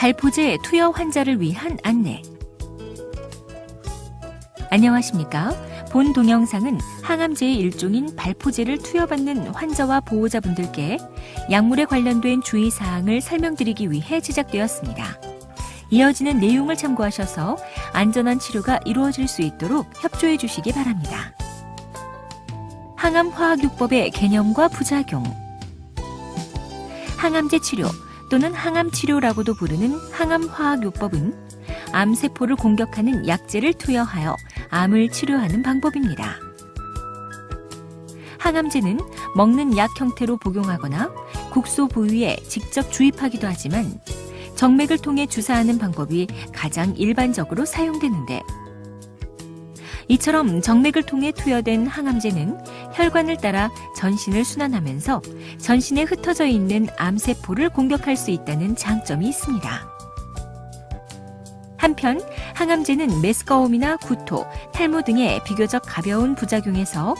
발포제 투여 환자를 위한 안내. 안녕하십니까. 본 동영상은 항암제의 일종인 발포제를 투여받는 환자와 보호자분들께 약물에 관련된 주의사항을 설명드리기 위해 제작되었습니다. 이어지는 내용을 참고하셔서 안전한 치료가 이루어질 수 있도록 협조해 주시기 바랍니다. 항암화학요법의 개념과 부작용 항암제 치료 또는 항암 치료라고도 부르는 항암 화학요법은 암세포를 공격하는 약제를 투여하여 암을 치료하는 방법입니다. 항암제는 먹는 약 형태로 복용하거나 국소 부위에 직접 주입하기도 하지만 정맥을 통해 주사하는 방법이 가장 일반적으로 사용되는데 이처럼 정맥을 통해 투여된 항암제는 혈관을 따라 전신을 순환하면서 전신에 흩어져 있는 암세포를 공격할 수 있다는 장점이 있습니다. 한편 항암제는 메스꺼움이나 구토, 탈모 등의 비교적 가벼운 부작용에서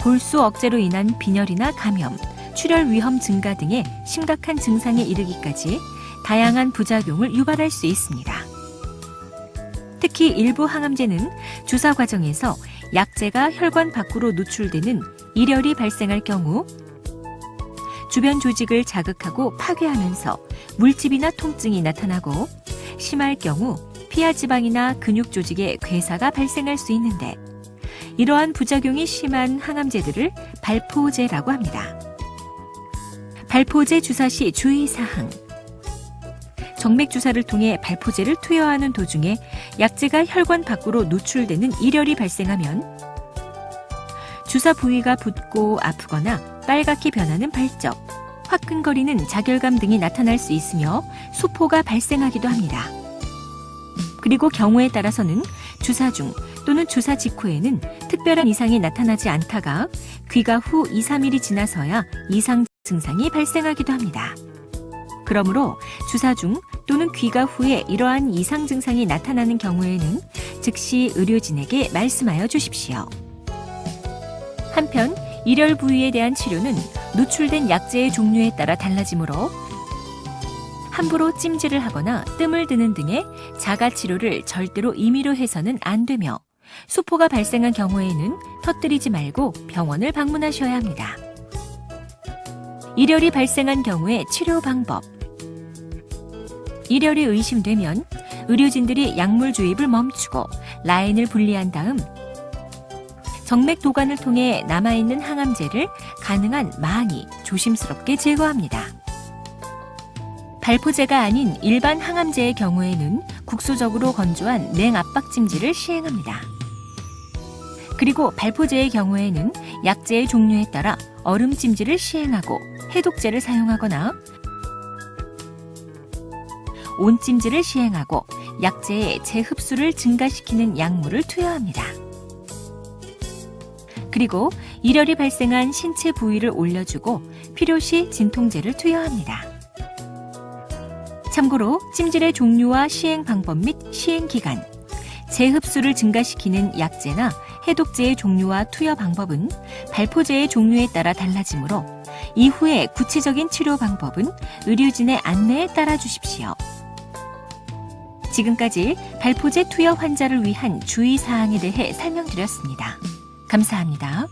골수 억제로 인한 빈혈이나 감염, 출혈 위험 증가 등의 심각한 증상에 이르기까지 다양한 부작용을 유발할 수 있습니다. 특히 일부 항암제는 주사 과정에서 약제가 혈관 밖으로 노출되는 일혈이 발생할 경우 주변 조직을 자극하고 파괴하면서 물집이나 통증이 나타나고 심할 경우 피하 지방이나 근육 조직에 괴사가 발생할 수 있는데 이러한 부작용이 심한 항암제들을 발포제라고 합니다. 발포제 주사 시 주의사항 정맥 주사를 통해 발포제를 투여하는 도중에 약제가 혈관 밖으로 노출되는 일혈이 발생하면 주사 부위가 붓고 아프거나 빨갛게 변하는 발적, 화끈거리는 자결감 등이 나타날 수 있으며 수포가 발생하기도 합니다. 그리고 경우에 따라서는 주사 중 또는 주사 직후에는 특별한 이상이 나타나지 않다가 귀가 후 2, 3일이 지나서야 이상 증상이 발생하기도 합니다. 그러므로 주사 중 또는 귀가 후에 이러한 이상 증상이 나타나는 경우에는 즉시 의료진에게 말씀하여 주십시오. 한편 일열 부위에 대한 치료는 노출된 약제의 종류에 따라 달라지므로 함부로 찜질을 하거나 뜸을 드는 등의 자가 치료를 절대로 임의로 해서는 안 되며 수포가 발생한 경우에는 터뜨리지 말고 병원을 방문하셔야 합니다. 일열이 발생한 경우의 치료 방법 일열이 의심되면 의료진들이 약물 주입을 멈추고 라인을 분리한 다음 정맥 도관을 통해 남아있는 항암제를 가능한 많이 조심스럽게 제거합니다. 발포제가 아닌 일반 항암제의 경우에는 국소적으로 건조한 냉압박 찜질을 시행합니다. 그리고 발포제의 경우에는 약제의 종류에 따라 얼음 찜질을 시행하고 해독제를 사용하거나 온찜질을 시행하고 약제의 재흡수를 증가시키는 약물을 투여합니다. 그리고 일열이 발생한 신체 부위를 올려주고 필요시 진통제를 투여합니다. 참고로 찜질의 종류와 시행 방법 및 시행 기간, 재흡수를 증가시키는 약제나 해독제의 종류와 투여 방법은 발포제의 종류에 따라 달라지므로 이후에 구체적인 치료 방법은 의료진의 안내에 따라 주십시오. 지금까지 발포제 투여 환자를 위한 주의사항에 대해 설명드렸습니다. 감사합니다.